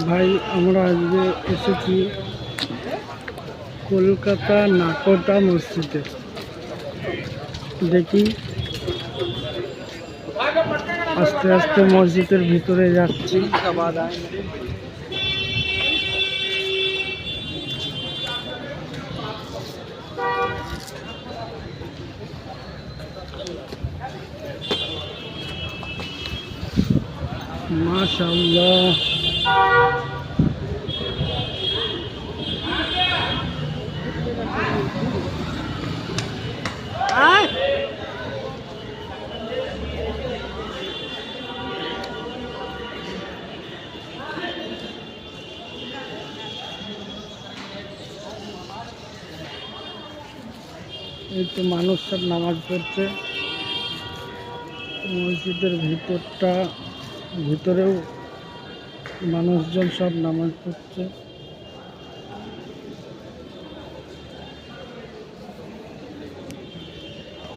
ভাই আমরা আজকে এসেছি কলকাতা নাকোটা মসজিদে। দেখি আস্তে আস্তে মসজিদের ভিতরে যাচ্ছি। মাশাআল্লাহ। এই তো মানুষ সব নামাজ পড়ছে। মসজিদের ভিতরটা ভিতরেও মানুষজন সব নামাজ পড়ছে।